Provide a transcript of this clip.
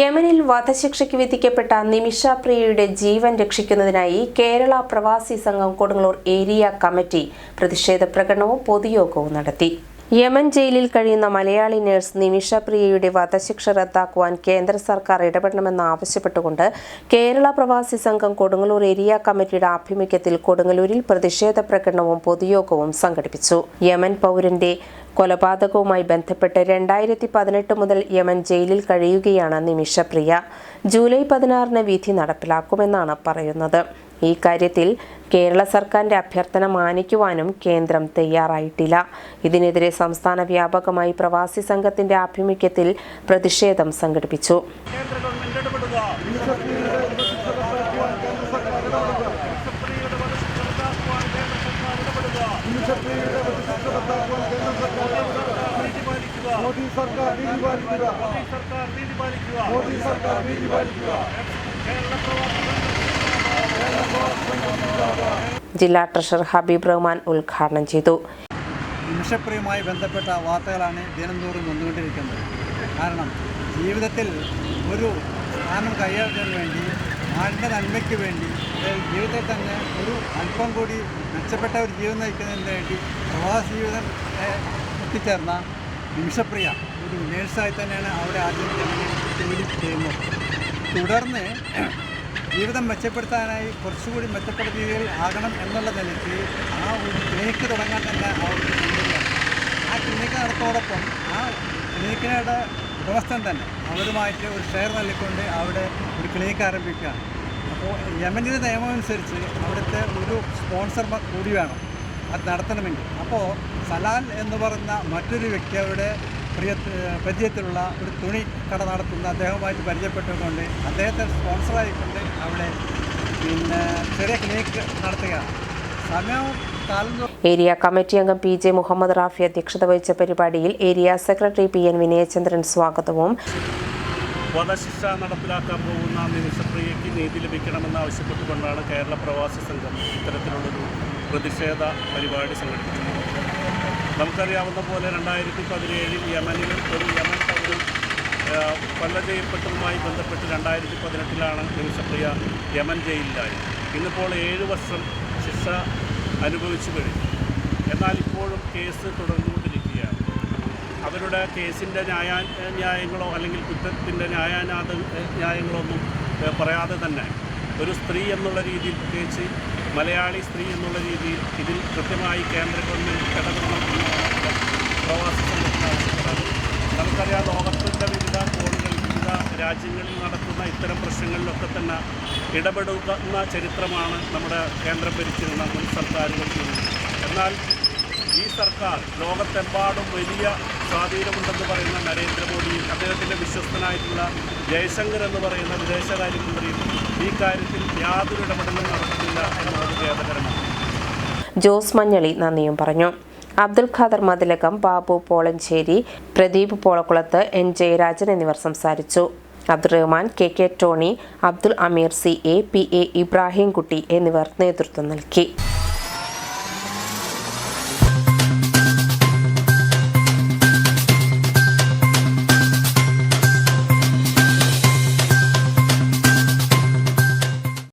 യമനിൽ വധശിക്ഷയ്ക്ക് വിധിക്കപ്പെട്ട നിമിഷ പ്രിയയുടെ ജീവൻ രക്ഷിക്കുന്നതിനായി കേരള പ്രവാസി സംഘം കൊടുങ്ങല്ലൂർ ഏരിയ കമ്മിറ്റി പ്രതിഷേധ പ്രകടനവും പൊതുയോഗവും നടത്തി. യമൻ ജയിലിൽ കഴിയുന്ന മലയാളി നഴ്സ് നിമിഷ പ്രിയയുടെ വധശിക്ഷ റദ്ദാക്കുവാൻ കേന്ദ്ര സർക്കാർ ഇടപെടണമെന്ന് ആവശ്യപ്പെട്ടുകൊണ്ട് കേരള പ്രവാസി സംഘം കൊടുങ്ങല്ലൂർ ഏരിയ കമ്മിറ്റിയുടെ ആഭിമുഖ്യത്തിൽ കൊടുങ്ങല്ലൂരിൽ പ്രതിഷേധ പ്രകടനവും പൊതുയോഗവും സംഘടിപ്പിച്ചു. യമൻ പൗരന്റെ കൊലപാതകവുമായി ബന്ധപ്പെട്ട് രണ്ടായിരത്തി പതിനെട്ട് മുതൽ യമൻ ജയിലിൽ കഴിയുകയാണ് നിമിഷപ്രിയ ജൂലൈ പതിനാറിന് വിധി നടപ്പിലാക്കുമെന്നാണ് പറയുന്നത്. ഈ കാര്യത്തിൽ കേരള സർക്കാരിന്റെ അഭ്യർത്ഥന മാനിക്കുവാനും കേന്ദ്രം തയ്യാറായിട്ടില്ല. ഇതിനെതിരെ സംസ്ഥാന വ്യാപകമായി പ്രവാസി സംഘത്തിന്റെ ആഭിമുഖ്യത്തിൽ പ്രതിഷേധം സംഘടിപ്പിച്ചു. കേന്ദ്ര ഗവൺമെന്റ് ഇടപെടുക നിമിഷപ്രിയയുടെ വധശിക്ഷ റദ്ദാക്കുവാൻ കേന്ദ്ര സർക്കാർ ഇടപെടുക നീതി പാലിക്കുക മോദി സർക്കാർ നീതി പാലിക്കുക. മോദി സർക്കാർ നീതി പാലിക്കുക. മോദി സർക്കാർ നീതി പാലിക്കുക ജില്ലാ ട്രഷറർ ഹബീബ് റഹ്മാൻ ഉദ്ഘാടനം ചെയ്തു. നിമിഷപ്രിയവുമായി ബന്ധപ്പെട്ട വാർത്തകളാണ് ദിനംതോറും വന്നുകൊണ്ടിരിക്കുന്നത്. കാരണം ജീവിതത്തിൽ ഒരു സ്ഥാനം കൈയാടുന്നതിന് വേണ്ടി നാടിന്റെ നന്മയ്ക്ക് വേണ്ടി അതായത് ജീവിതത്തിൽ തന്നെ ഒരു അല്പം കൂടി മെച്ചപ്പെട്ട ഒരു ജീവിതം നയിക്കുന്നതിന് വേണ്ടി പ്രവാസ ജീവിതം എത്തിച്ചേർന്ന നിമിഷപ്രിയ ഒരു നേഴ്സായി തന്നെയാണ് അവരെ ആദ്യം ജോലി ചെയ്യുന്നത്. തുടർന്ന് ജീവിതം മെച്ചപ്പെടുത്താനായി കുറച്ചുകൂടി മെച്ചപ്പെട്ട രീതിയിൽ ആകണം എന്നുള്ള നിലയ്ക്ക് ആ ഒരു ക്ലിനിക്ക് തുടങ്ങാൻ തന്നെ അവർക്ക് ആ ക്ലിനിക്ക് നടത്തോടൊപ്പം ആ ക്ലിനിക്കിനുടെ ഉടമസ്ഥൻ തന്നെ അവരുമായിട്ട് ഒരു ഷെയർ നൽകിക്കൊണ്ട് അവിടെ ഒരു ക്ലിനിക്ക് ആരംഭിക്കുകയാണ്. അപ്പോൾ യമനിന്റെ നിയമമനുസരിച്ച് അവിടുത്തെ ഒരു സ്പോൺസർ കൂടി വേണം. അത് നടത്തണമെങ്കിൽ. അപ്പോൾ സലാൽ എന്ന് പറയുന്ന മറ്റൊരു വ്യക്തി അവരുടെ പ്രിയ പരിചയത്തിലുള്ള ഒരു തുണി കട നടത്തുന്ന അദ്ദേഹവുമായിട്ട് പരിചയപ്പെട്ടുകൊണ്ട് അദ്ദേഹത്തെ സ്പോൺസറായിക്കൊണ്ട് അവിടെ പിന്നെ ചെറിയ ക്ലിനിക്ക് നടത്തുകയാണ്. സമയം കാലം ഏരിയ കമ്മിറ്റി അംഗം പി ജെ മുഹമ്മദ് റാഫി അധ്യക്ഷത വഹിച്ച പരിപാടിയിൽ area secretary P N Vinayachandran സ്വാഗതവും. വധശിക്ഷ നടപ്പിലാക്കാൻ പോകുന്ന നിമിഷപ്രിയയ്ക്ക് നീതി ലഭിക്കണമെന്ന് ആവശ്യപ്പെട്ടുകൊണ്ടാണ് കേരള പ്രവാസി സംഘം ഇത്തരത്തിലുള്ളൊരു പ്രതിഷേധ പരിപാടി സംഘടിപ്പിച്ചു നമുക്കറിയാവുന്ന പോലെ രണ്ടായിരത്തി പതിനേഴിൽ യമനിൽ ഒരു യമൻ പൗരൻ കൊല്ല ചെയ്യപ്പെട്ടതുമായി ബന്ധപ്പെട്ട് രണ്ടായിരത്തി പതിനെട്ടിലാണ് നിമിഷപ്രിയ യമൻ ജയിലിലായി ഇന്നിപ്പോൾ ഏഴ് വർഷം ശിക്ഷ അനുഭവിച്ചു കഴിഞ്ഞു. എന്നാൽ ഇപ്പോഴും കേസ് തുടർന്നുകൊണ്ടിരിക്കുകയാണ്. അവരുടെ കേസിന്റെ ന്യായ ന്യായങ്ങളോ അല്ലെങ്കിൽ കുറ്റത്തിന്റെ ന്യായാനാഥ ന്യായങ്ങളോ ഒന്നും പറയാതെ തന്നെ ഒരു സ്ത്രീ എന്നുള്ള രീതിയിൽ പ്രത്യേകിച്ച് മലയാളി സ്ത്രീ എന്നുള്ള രീതിയിൽ ഇതിൽ കൃത്യമായി കേന്ദ്ര ഗവൺമെന്റ് ഇടപെടണം പ്രവാസി നമുക്കറിയാം ലോകത്തിന്റെ വിവിധ കോണുകളിൽ വിവിധ രാജ്യങ്ങളിൽ നടക്കുന്ന ഇത്തരം പ്രശ്നങ്ങളിലൊക്കെ തന്നെ ഇടപെടുന്ന ചരിത്രമാണ് നമ്മുടെ കേന്ദ്രം ഭരിച്ചിരുന്ന മുൻ സർക്കാരുകൾക്കുള്ളത് എന്നാൽ ഈ സർക്കാർ ലോകത്തെമ്പാടും വലിയ സ്വാധീനമുണ്ടെന്ന് പറയുന്ന നരേന്ദ്രമോദിയും അദ്ദേഹത്തിന്റെ വിശ്വസ്തനായിട്ടുള്ള ജയശങ്കർ എന്ന് പറയുന്ന വിദേശകാര്യമന്ത്രിയും ഈ കാര്യത്തിൽ യാതൊരു ഇടപെടലും ഖേദകരമാണ് ജോസ് മഞ്ഞളി നന്ദിയും പറഞ്ഞു. അബ്ദുൽ ഖാദർ മതിലകം ബാബു പോളഞ്ചേരി പ്രദീപ് പോളക്കുളത്ത് എൻ ജയരാജൻ എന്നിവർ സംസാരിച്ചു. Abdurahman K K Tony Abdul Ameer C A P A Ibrahim Kutty എന്നിവർ നേതൃത്വം നൽകി.